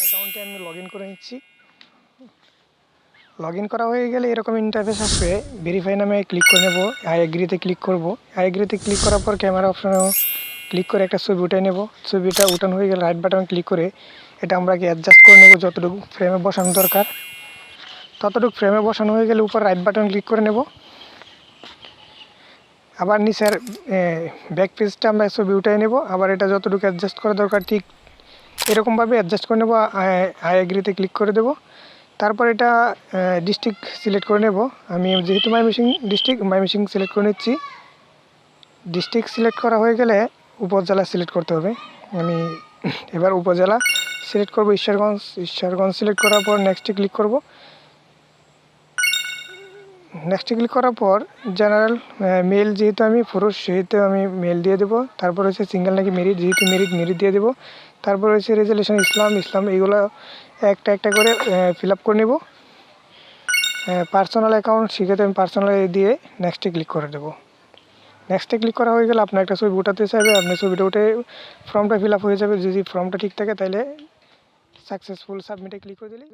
অ্যাকাউন্টে আমি লগ করে নিচ্ছি। লগ করা হয়ে গেলে এরকম ইন্টারফেস আসবে। ভেরিফাই নামে ক্লিক করে নেব আই এগ্রিতে ক্লিক করব। আই এগ্রিতে ক্লিক করার পর ক্যামেরা অপশনে ক্লিক করে একটা ছবি উঠে নেব। ছবিটা উঠানো হয়ে গেলে রাইট বাটন ক্লিক করে এটা আমরা কি অ্যাডজাস্ট করে নেব যতটুকু ফ্রেমে বসানো দরকার। ততটুকু ফ্রেমে বসানো হয়ে গেলে উপর রাইট বাটন ক্লিক করে নেব। আবার নিচের ব্যাক পেজটা আমরা ছবি উঠে নেব। আবার এটা যতটুকু অ্যাডজাস্ট করা দরকার ঠিক এরকমভাবে অ্যাডজাস্ট করে নেব আই এগ্রিতে ক্লিক করে দেবো। তারপর এটা ডিস্ট্রিক্ট সিলেক্ট করে নেব। আমি যেহেতু মাই মাইমিসিং ডিস্ট্রিক্ট মাই মাইমিসিং সিলেক্ট করে নিচ্ছি। ডিস্ট্রিক্ট সিলেক্ট করা হয়ে গেলে উপজেলা সিলেক্ট করতে হবে। আমি এবার উপজেলা সিলেক্ট করব, ঈশ্বরগঞ্জ। ঈশ্বরগঞ্জ সিলেক্ট করার পর নেক্সটে ক্লিক করব। নেক্সটে ক্লিক করার পর জেনারেল মেল যেহেতু আমি পুরুষ, সেহেতু আমি মেল দিয়ে দেবো। তারপর হচ্ছে সিঙ্গেল নাকি মেরিট যেহেতু মেরিট মেরিট দিয়ে দেবো। তারপর হচ্ছে রেজুলেশন ইসলাম ইসলাম এইগুলো একটা একটা করে ফিল আপ করে নেব। পার্সোনাল অ্যাকাউন্ট সেক্ষেত্রে আমি পার্সোনাল দিয়ে নেক্সটে ক্লিক করে দেবো। নেক্সটে ক্লিক করা হয়ে গেলে আপনার একটা ছবি উঠাতে চাইবে। আপনি ছবিটা উঠে ফর্মটা ফিল আপ হয়ে যাবে। যদি ফর্মটা ঠিক থাকে, তাহলে সাকসেসফুল সাবমিটে ক্লিক করে দিলে।